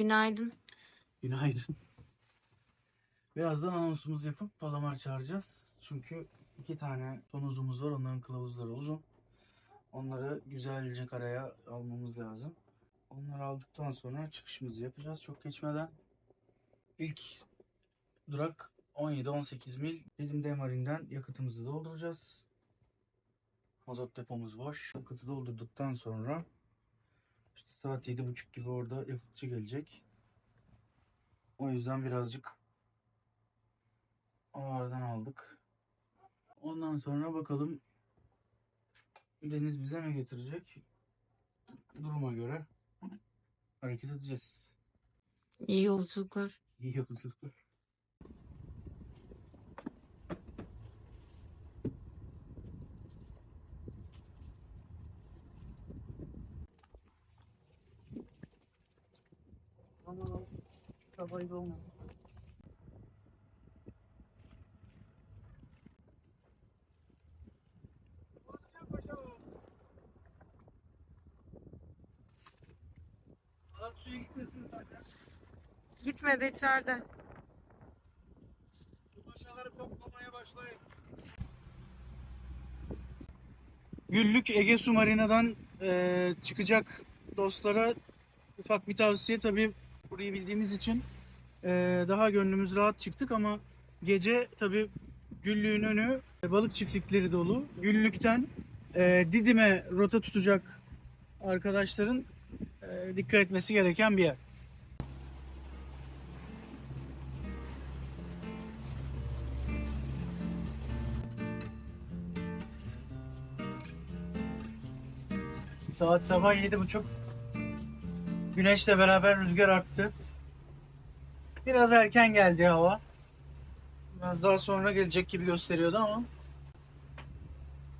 Günaydın. Günaydın. Birazdan anonsumuzu yapıp palamar çağıracağız. Çünkü iki tane tonuzumuz var. Onların kılavuzları uzun. Onları güzelce karaya almamız lazım. Onları aldıktan sonra çıkışımızı yapacağız çok geçmeden. İlk durak 17-18 mil. Dedim Demarin'den yakıtımızı dolduracağız. Mazot depomuz boş. Yakıtı doldurduktan sonra işte saat 7.30 gibi orada yakıtçı gelecek. O yüzden birazcık ağırdan aldık. Ondan sonra bakalım Deniz bize ne getirecek? Duruma göre hareket edeceğiz. İyi yolculuklar. İyi yolculuklar. Ama kabayı olmadı. Alat suya gitmesin zaten. Gitmedi içeride. Kumaşaları toplamaya başlayın. Güllük Ege Su Marina'dan eee, çıkacak dostlara ufak bir tavsiye. Tabii burayı bildiğimiz için eee, daha gönlümüz rahat çıktık ama gece tabii Güllük'ün önü balık çiftlikleri dolu. Güllük'ten eee, Didim'e rota tutacak arkadaşların eee, dikkat etmesi gereken bir yer. Saat sabah yedi buçuk. Güneşle beraber rüzgar arttı. Biraz erken geldi hava. Biraz daha sonra gelecek gibi gösteriyordu ama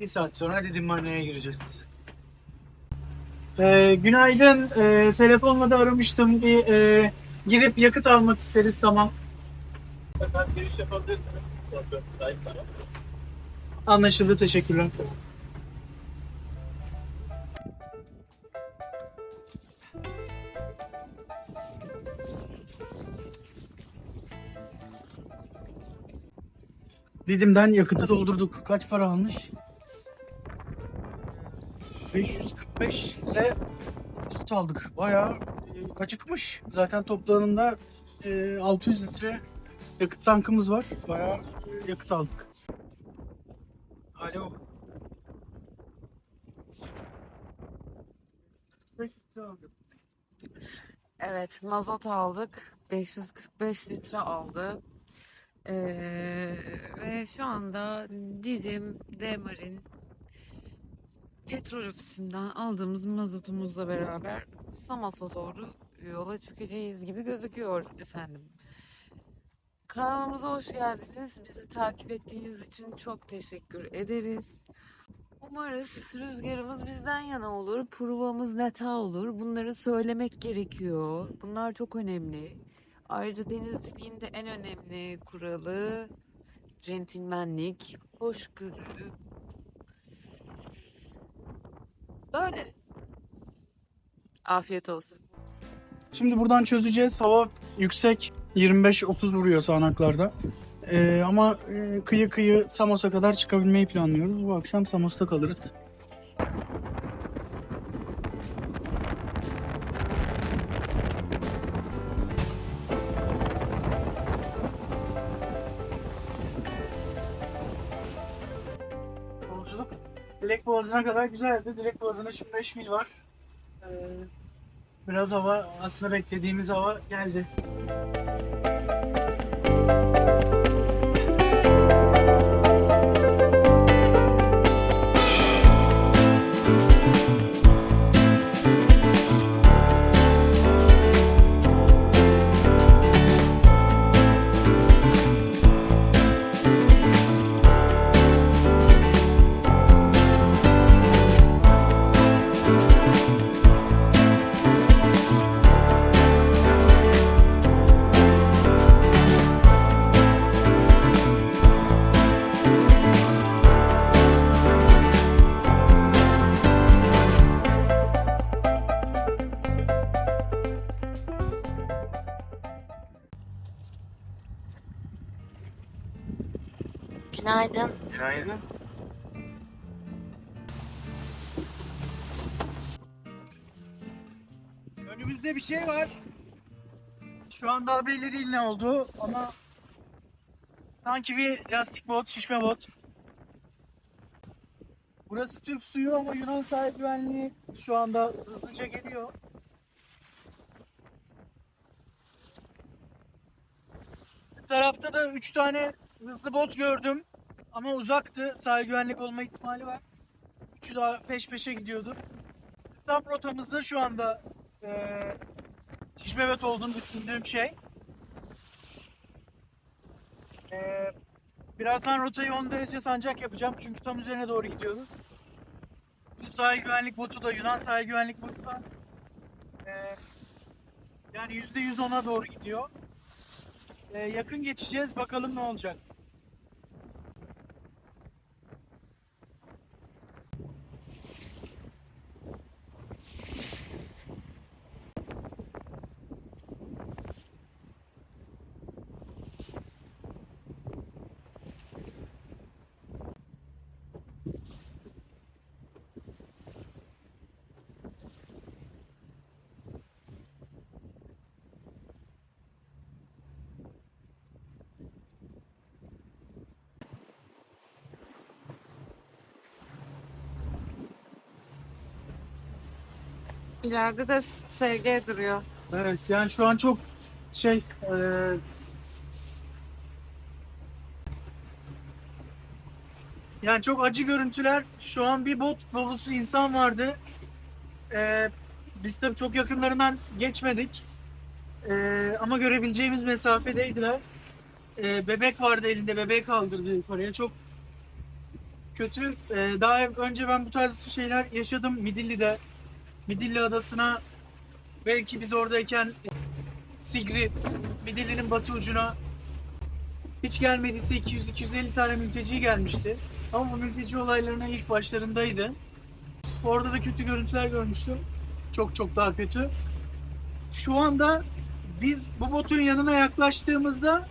bir saat sonra Didimhane'ye gireceğiz. Ee, günaydın. Ee, telefonla da aramıştım. Bir e, girip yakıt almak isteriz tamam. Anlaşıldı. Teşekkürler. Didim'den yakıtı doldurduk. Kaç para almış? 545 litre süt aldık. Bayağı e, acıkmış. Zaten toplamında e, 600 litre yakıt tankımız var. Bayağı e, yakıt aldık. Alo. 5 litre aldık. Evet mazot aldık. 545 litre aldı. Ee, ve şu anda Didim Demarin petrol ofisinden aldığımız mazotumuzla beraber Samos'a doğru yola çıkacağız gibi gözüküyor efendim. Kanalımıza hoş geldiniz. Bizi takip ettiğiniz için çok teşekkür ederiz. Umarız rüzgarımız bizden yana olur, provamız neta olur. Bunları söylemek gerekiyor. Bunlar çok önemli. Ayrıca denizciliğin de en önemli kuralı centilmenlik, hoşgörü. Böyle. Afiyet olsun. Şimdi buradan çözeceğiz. Hava yüksek. 25-30 vuruyor sağanaklarda. Ee, ama e, kıyı kıyı Samos'a kadar çıkabilmeyi planlıyoruz. Bu akşam Samos'ta kalırız. Boğazı'na kadar güzeldi. Dilek Boğazı'na şimdi 5 mil var. Ee, biraz hava aslında beklediğimiz hava geldi. Günaydın. Günaydın. Önümüzde bir şey var. Şu an daha belli değil ne olduğu ama sanki bir lastik bot, şişme bot. Burası Türk suyu ama Yunan sahil güvenliği şu anda hızlıca geliyor. Bu tarafta da 3 tane hızlı bot gördüm. Ama uzaktı. Sahil güvenlik olma ihtimali var. Üçü daha peş peşe gidiyordu. Tam rotamızda şu anda eee şişme bet olduğunu düşündüğüm şey. Eee, birazdan rotayı 10 derece sancak yapacağım. Çünkü tam üzerine doğru gidiyoruz. Bu sahil güvenlik botu da Yunan sahil güvenlik botu da eee, yani %100 ona doğru gidiyor. Eee, yakın geçeceğiz. Bakalım ne olacak. İleride de SG duruyor. Evet yani şu an çok şey eee, yani çok acı görüntüler. Şu an bir bot dolusu insan vardı. Eee, biz tabii çok yakınlarından geçmedik. Eee, ama görebileceğimiz mesafedeydiler. Eee, bebek vardı elinde. Bebeği kaldırdı yukarıya. Çok kötü. Eee, daha önce ben bu tarz şeyler yaşadım Midilli'de. Midilli Adası'na belki biz oradayken Sigri, Midilli'nin batı ucuna hiç gelmediyse 200-250 tane mülteci gelmişti. Ama bu mülteci olaylarının ilk başlarındaydı. Orada da kötü görüntüler görmüştüm. Çok çok daha kötü. Şu anda biz bu botun yanına yaklaştığımızda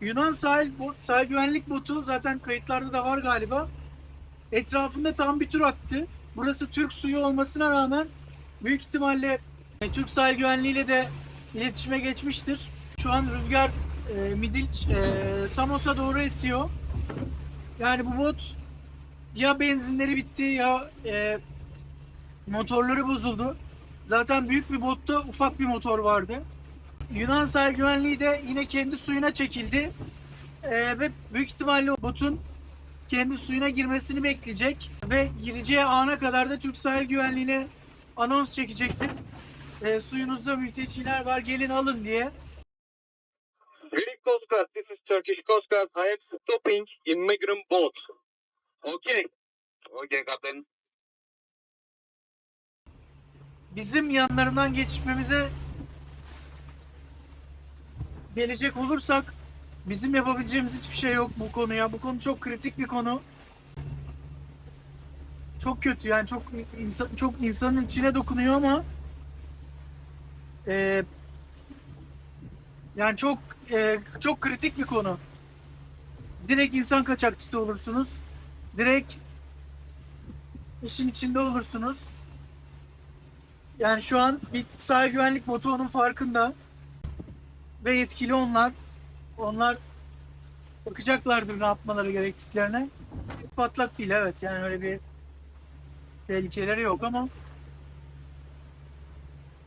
Yunan sahil, bot, sahil güvenlik botu zaten kayıtlarda da var galiba. Etrafında tam bir tur attı. Burası Türk suyu olmasına rağmen büyük ihtimalle e, Türk sahil güvenliğiyle de iletişime geçmiştir. Şu an rüzgar e, Midil e, Samos'a doğru esiyor. Yani bu bot ya benzinleri bitti ya e, motorları bozuldu. Zaten büyük bir botta ufak bir motor vardı. Yunan sahil güvenliği de yine kendi suyuna çekildi. E, ve büyük ihtimalle botun kendi suyuna girmesini bekleyecek. Ve gireceği ana kadar da Türk sahil güvenliğine anons çekecektir. E, suyunuzda mülteciler var gelin alın diye. Greek Coast Guard, this is Turkish Coast Guard. I am stopping immigrant boat. Okay. Okay, Captain. bizim yanlarından geçmemize gelecek olursak bizim yapabileceğimiz hiçbir şey yok bu konuya. Bu konu çok kritik bir konu. Çok kötü yani çok insan, çok insanın içine dokunuyor ama e, yani çok e, çok kritik bir konu. Direkt insan kaçakçısı olursunuz. Direkt işin içinde olursunuz. Yani şu an bir sahil güvenlik botu onun farkında. Ve yetkili onlar. Onlar bakacaklardır ne yapmaları gerektiklerine. Patlak değil evet yani öyle bir tehlikeleri yok ama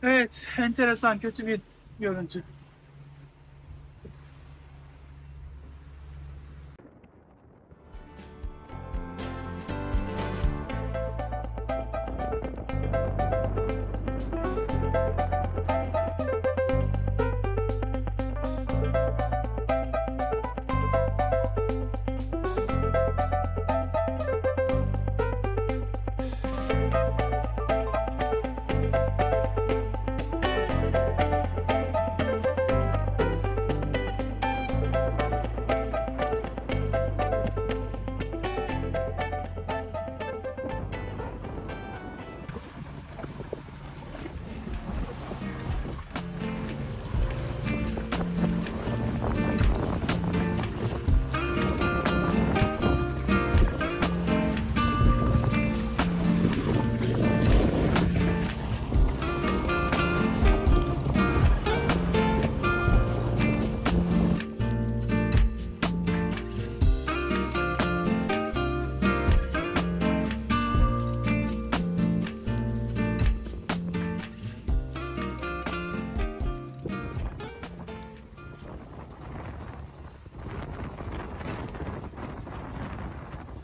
Evet enteresan kötü bir görüntü.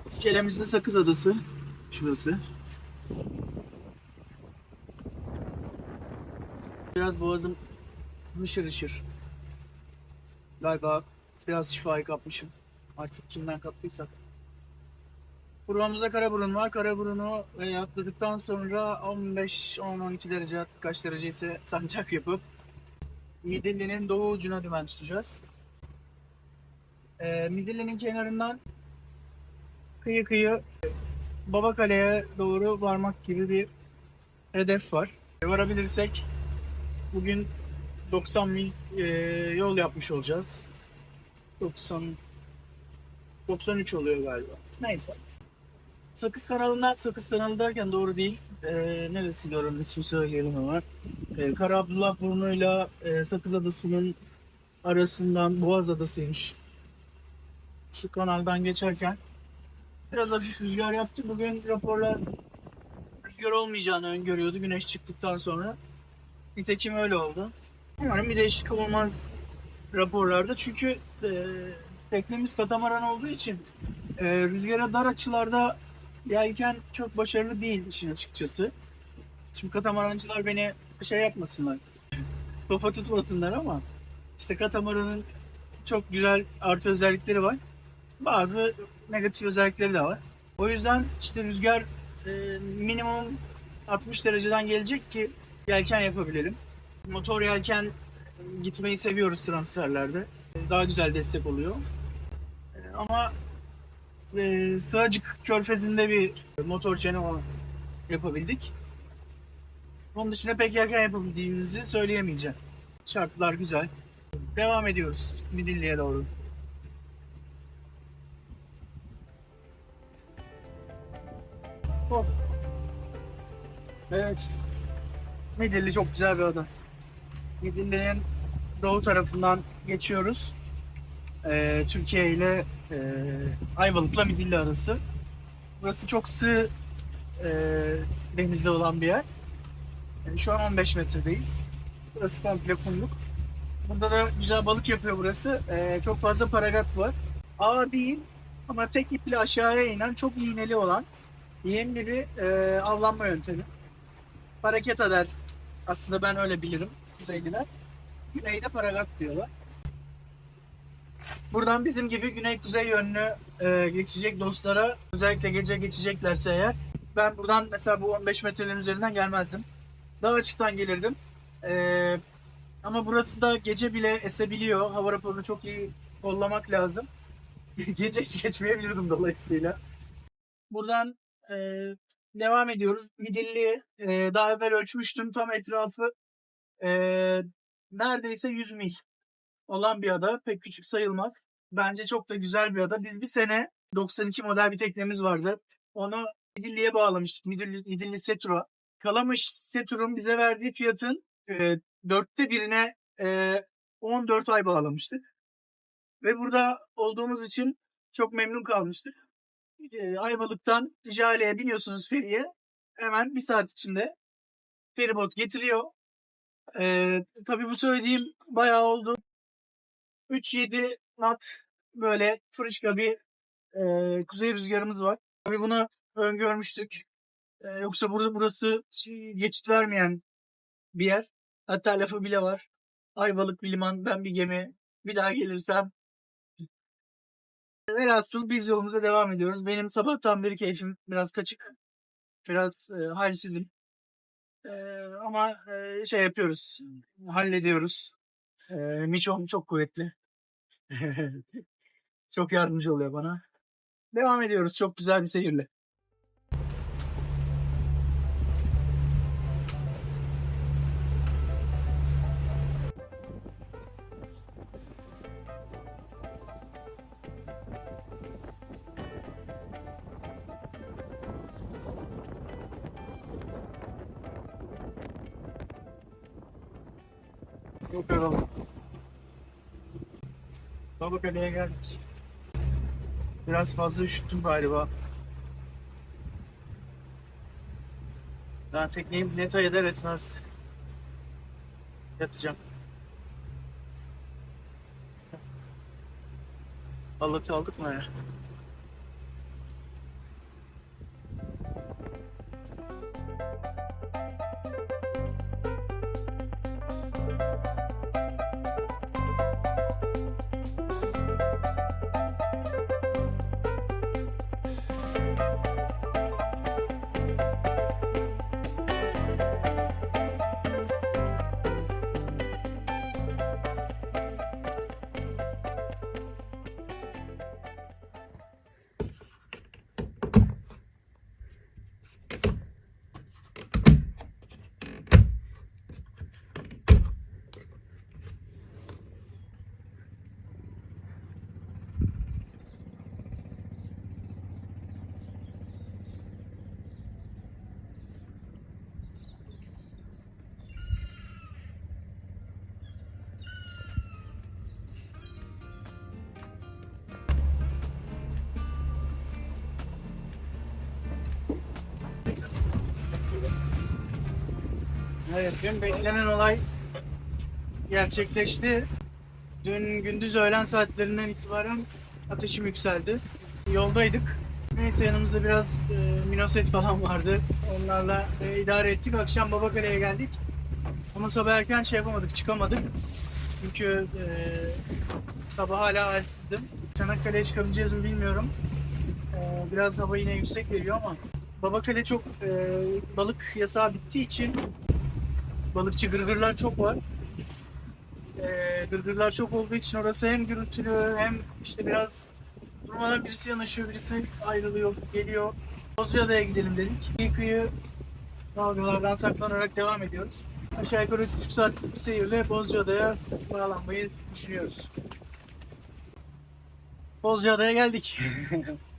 İskelemizde Sakız Adası. Şurası. Biraz boğazım hışır hışır. Galiba biraz şifayı kapmışım. Artık kimden kaptıysak. Burmamızda Karaburun var. Karaburun'u e, atladıktan sonra 15-10-12 derece kaç derece ise sancak yapıp Midilli'nin doğu ucuna dümen tutacağız. E, Midilli'nin kenarından kıyı kıyı Babakale'ye doğru varmak gibi bir hedef var. Varabilirsek bugün 90 mil e, yol yapmış olacağız. 90 93 oluyor galiba. Neyse. Sakız kanalından, Sakız kanalı derken doğru değil. E, neresi diyorum ismi söyleyelim ama. E, Kara Abdullah burnuyla e, Sakız Adası'nın arasından Boğaz Adası'ymış. Şu kanaldan geçerken biraz hafif rüzgar yaptı. Bugün raporlar rüzgar olmayacağını öngörüyordu güneş çıktıktan sonra. Nitekim öyle oldu. Umarım bir değişiklik olmaz raporlarda. Çünkü e, teknemiz katamaran olduğu için e, rüzgara dar açılarda yelken çok başarılı değil işin açıkçası. Şimdi katamarancılar beni şey yapmasınlar. Topa tutmasınlar ama işte katamaranın çok güzel artı özellikleri var. Bazı negatif özellikleri de var. O yüzden işte rüzgar e, minimum 60 dereceden gelecek ki yelken yapabilelim. Motor yelken gitmeyi seviyoruz transferlerde. Daha güzel destek oluyor. E, Ama e, Sığacık Körfezi'nde bir motor çene yapabildik. Onun dışında pek yelken yapabildiğimizi söyleyemeyeceğim. Şartlar güzel. Devam ediyoruz Midilli'ye doğru. Evet. Midilli çok güzel bir ada. Midilli'nin doğu tarafından geçiyoruz. Ee, Türkiye ile e, Ayvalık'la Midilli arası. Burası çok sığ e, denize olan bir yer. Yani şu an 15 metredeyiz. Burası komple kumluk. Burada da güzel balık yapıyor burası. Ee, çok fazla paragat var. Ağ değil ama tek iple aşağıya inen çok iğneli olan yemli bir e, avlanma yöntemi. Hareket eder. Aslında ben öyle bilirim. Kuzeyliler. Güneyde paragat diyorlar. Buradan bizim gibi güney-kuzey yönlü e, geçecek dostlara özellikle gece geçeceklerse eğer ben buradan mesela bu 15 metrelerin üzerinden gelmezdim. Daha açıktan gelirdim. E, ama burası da gece bile esebiliyor. Hava raporunu çok iyi kollamak lazım. gece hiç geçmeyebilirdim dolayısıyla. Buradan e, devam ediyoruz. Midilli e, daha evvel ölçmüştüm tam etrafı e, neredeyse 100 mil olan bir ada. Pek küçük sayılmaz. Bence çok da güzel bir ada. Biz bir sene 92 model bir teknemiz vardı. Onu Midilli'ye bağlamıştık. Midilli, Midilli Setura. Kalamış Setur'un bize verdiği fiyatın e, birine e, 14 ay bağlamıştık. Ve burada olduğumuz için çok memnun kalmıştık. E, Ayvalık'tan Jale'ye biniyorsunuz feriye. Hemen bir saat içinde feribot getiriyor. E, tabii bu söylediğim bayağı oldu. 3-7 knot böyle fırışka bir e, kuzey rüzgarımız var. Tabii bunu öngörmüştük. E, yoksa burada burası şey, geçit vermeyen bir yer. Hatta lafı bile var. Ayvalık bir liman, ben bir gemi. Bir daha gelirsem. Velhasıl biz yolumuza devam ediyoruz. Benim sabahtan beri keyfim biraz kaçık. Biraz e, halsizim. E, ama e, şey yapıyoruz. Hallediyoruz. E, Miçom çok kuvvetli. çok yardımcı oluyor bana. Devam ediyoruz. Çok güzel bir seyirle. Babakale'ye geldik. Biraz fazla üşüttüm galiba. Ben tekneyi net eder etmez yatacağım. Halatı aldık mı ya? Evet, dün beklenen olay gerçekleşti. Dün gündüz öğlen saatlerinden itibaren ateşim yükseldi. Yoldaydık. Neyse yanımızda biraz e, minoset falan vardı. Onlarla e, idare ettik. Akşam Babakale'ye geldik. Ama sabah erken şey yapamadık, çıkamadık. Çünkü e, sabah hala halsizdim. Çanakkale'ye çıkabileceğiz mi bilmiyorum. E, biraz hava yine yüksek geliyor ama Babakale çok e, balık yasağı bittiği için balıkçı gırgırlar çok var. E, gırgırlar çok olduğu için orası hem gürültülü hem işte biraz durmadan birisi yanaşıyor, birisi ayrılıyor, geliyor. Bozcaada'ya gidelim dedik. İyi kıyı dalgalardan saklanarak devam ediyoruz. Aşağı yukarı 3,5 saatlik bir seyirle Bozcaada'ya bağlanmayı düşünüyoruz. Bozcaada'ya geldik.